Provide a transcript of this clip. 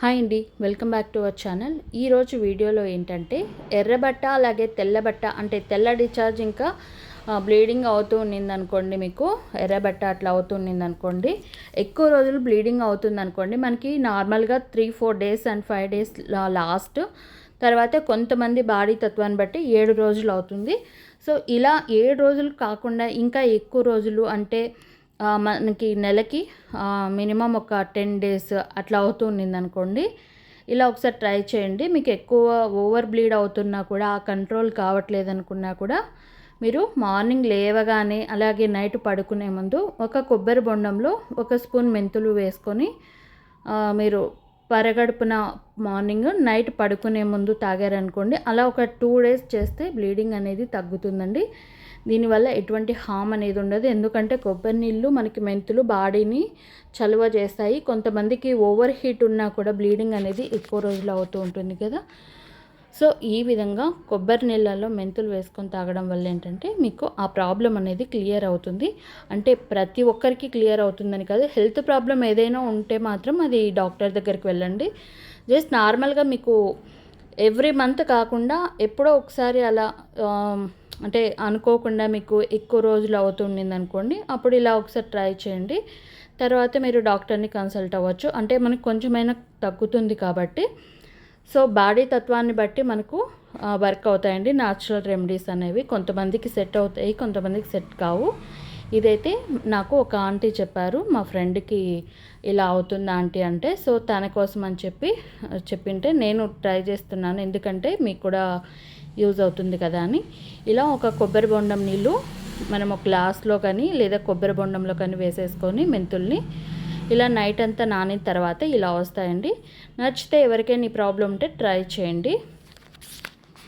Hi అండి welcome back to our channel. ఈరోజు వీడియోలో ఏంటంటే ఎర్రబట్ట అలాగే తెల్లబట్ట అంటే తెల్ల డిశ్చార్జ్ ఇంకా బ్లీడింగ్ అవుతూ ఉన్నింది అనుకోండి మీకు ఎర్రబట్ట అట్లా అవుతూ అనుకోండి ఎక్కువ రోజులు బ్లీడింగ్ అవుతుంది అనుకోండి మనకి నార్మల్గా three four days and five days last తర్వాత కొంతమంది బాడీ తత్వాన్ని బట్టి ఏడు రోజులు అవుతుంది. సో ఇలా ఏడు రోజులు కాకుండా ఇంకా ఎక్కువ రోజులు అంటే మనకి నెలకి మినిమం ఒక టెన్ డేస్ అట్లా అవుతూ అనుకోండి ఇలా ఒకసారి ట్రై చేయండి. మీకు ఎక్కువ ఓవర్ బ్లీడ్ అవుతున్నా కూడా ఆ కంట్రోల్ కావట్లేదు అనుకున్నా కూడా మీరు మార్నింగ్ లేవగానే అలాగే నైట్ పడుకునే ముందు ఒక కొబ్బరి బొండంలో ఒక స్పూన్ మెంతులు వేసుకొని మీరు పరగడుపున మార్నింగ్ నైట్ పడుకునే ముందు తాగారనుకోండి అలా ఒక టూ డేస్ చేస్తే బ్లీడింగ్ అనేది తగ్గుతుందండి. దీనివల్ల ఎటువంటి హామ్ అనేది ఉండదు. ఎందుకంటే కొబ్బరి నీళ్ళు మనకి మెంతులు బాడీని చలువ చేస్తాయి. కొంతమందికి ఓవర్ హీట్ ఉన్నా కూడా బ్లీడింగ్ అనేది ఎక్కువ రోజులు అవుతూ ఉంటుంది కదా. సో ఈ విధంగా కొబ్బరి నీళ్ళల్లో మెంతులు వేసుకొని తాగడం వల్ల ఏంటంటే మీకు ఆ ప్రాబ్లం అనేది క్లియర్ అవుతుంది. అంటే ప్రతి ఒక్కరికి క్లియర్ అవుతుందని కాదు హెల్త్ ప్రాబ్లం ఏదైనా ఉంటే మాత్రం అది డాక్టర్ దగ్గరికి వెళ్ళండి. జస్ట్ నార్మల్గా మీకు ఎవ్రీ మంత్ కాకుండా ఎప్పుడో ఒకసారి అలా అంటే అనుకోకుండా మీకు ఎక్కువ రోజులు అవుతుండింది అనుకోండి అప్పుడు ఇలా ఒకసారి ట్రై చేయండి. తర్వాత మీరు డాక్టర్ని కన్సల్ట్ అవ్వచ్చు. అంటే మనకు కొంచెమైనా తగ్గుతుంది కాబట్టి సో బాడీ తత్వాన్ని బట్టి మనకు వర్క్ అవుతాయండి. న్యాచురల్ రెమెడీస్ అనేవి కొంతమందికి సెట్ అవుతాయి కొంతమందికి సెట్ కావు. ఇదైతే నాకు ఒక ఆంటీ చెప్పారు మా ఫ్రెండ్కి ఇలా అవుతుంది ఆంటీ అంటే. సో తన కోసం అని చెప్పి చెప్పింటే నేను ట్రై చేస్తున్నాను. ఎందుకంటే మీకు కూడా యూజ్ అవుతుంది కదా అని. ఇలా ఒక కొబ్బరి బొండం నీళ్ళు మనం ఒక గ్లాస్లో కానీ లేదా కొబ్బరి బొండంలో కానీ వేసేసుకొని మెంతుల్ని ఇలా నైట్ అంతా నానిన తర్వాత ఇలా వస్తాయండి. నచ్చితే ఎవరికైనా ఈ ప్రాబ్లం ఉంటే ట్రై చేయండి.